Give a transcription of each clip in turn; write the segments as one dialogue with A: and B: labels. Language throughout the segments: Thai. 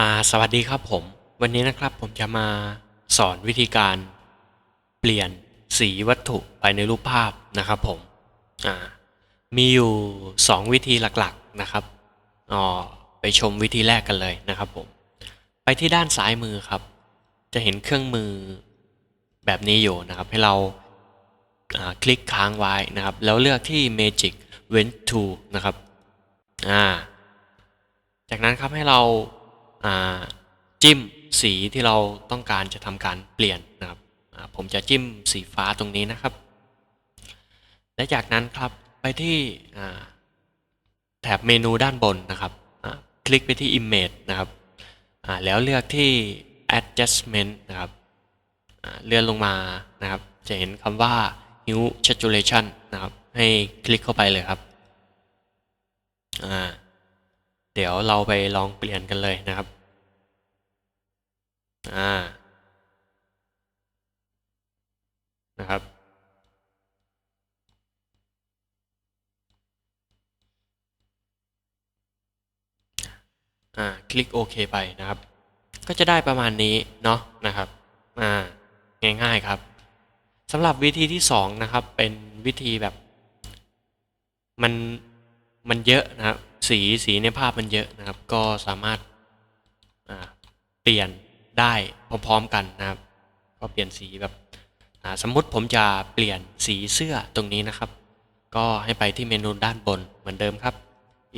A: ่าสวัสดีครับผม วันนี้นะครับผมจะมาสอนวิธีการเปลี่ยนสีวัตถุไปในรูปภาพนะครับผมอ่ามีอยู่ 2 วิธีหลักๆนะครับอ๋อไปชมวิธีแรกกันเลยนะครับผม ไปที่ด้านซ้ายมือครับ จะเห็นเครื่องมือแบบนี้อยู่นะครับ ให้เราอ่าคลิกค้างไว้นะครับ แล้วเลือกที่ Magic Went to นะครับอ่าจากนั้นครับให้เรา จิ้มสีที่เราต้องการจะทำการเปลี่ยนนะครับผมจะจิ้มสีฟ้าตรงนี้นะครับ และจากนั้นครับไปที่แถบเมนูด้านบนนะครับ คลิกไปที่ Image นะครับแล้วเลือกที่ Adjustment นะครับเลื่อนลงมานะครับ จะเห็นคำว่า Hue Saturation นะครับ ให้คลิกเข้าไปเลยครับอ่า เดี๋ยวเราไปลองเปลี่ยนกันเลยนะครับ อ่า นะครับ อ่า คลิกโอเคไปนะครับ ก็จะได้ประมาณนี้เนาะนะครับ อ่า ง่ายๆครับสำหรับวิธีที่สองนะครับ เป็นวิธีแบบ มัน มันเยอะนะครับ สีสีในภาพมันเยอะนะครับ ก็สามารถเปลี่ยนได้พร้อมๆกันนะครับ ก็เปลี่ยนสีแบบสมมุติผมจะเปลี่ยนสีเสื้อตรงนี้นะครับ ก็ให้ไปที่เมนูด้านบนเหมือนเดิมครับ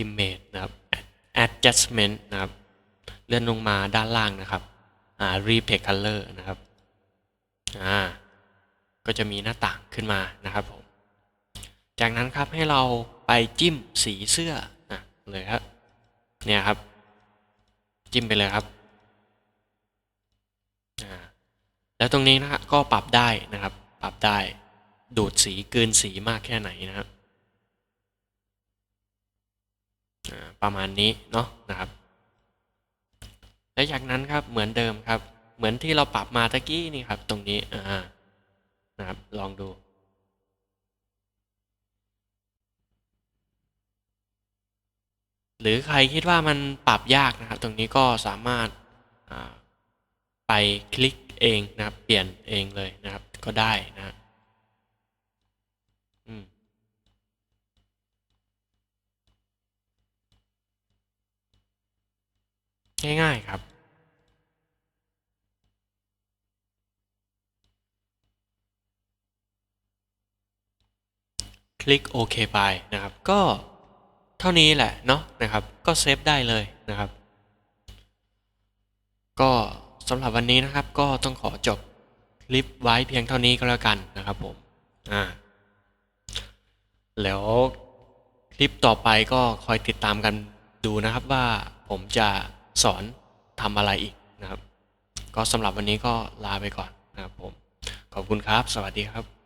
A: image นะครับ adjustment นะครับ เลื่อนลงมาด้านล่างนะครับอ่า repaint color นะครับอ่าก็จะมีหน้าต่างขึ้นมานะครับผมจากนั้นครับให้เราไปจิ้มสีเสื้อ เลยครับเนี่ยครับ จิ้มไปเลยครับอ่าแล้วตรงนี้นะฮะก็ปรับได้นะครับ ปรับได้ดูดสีเกินสีมากแค่ไหนนะครับอ่าประมาณนี้เนาะนะครับ และจากนั้นครับเหมือนเดิมครับ เหมือนที่เราปรับมาตะกี้นี่ครับ ตรงนี้อ่านะครับ ลองดู หรือใครคิดว่ามันปรับยากนะครับ ตรงนี้ก็สามารถาไปคลิกเองนะครับ เปลี่ยนเองเลยนะครับ ก็ได้นะง่ายๆครับคลิกโอเคไปนะครับ ก็ เท่านี้แหละเนาะนะครับ ก็เซฟได้เลยนะครับ ก็สำหรับวันนี้นะครับ ก็ต้องขอจบคลิปไว้เพียงเท่านี้ก็แล้วกันนะครับผมอ่าแล้วคลิปต่อไปก็คอยติดตามกันดูนะครับว่าผมจะสอนทำอะไรอีกนะครับ ก็สำหรับวันนี้ก็ลาไปก่อนนะครับผม ขอบคุณครับ สวัสดีครับ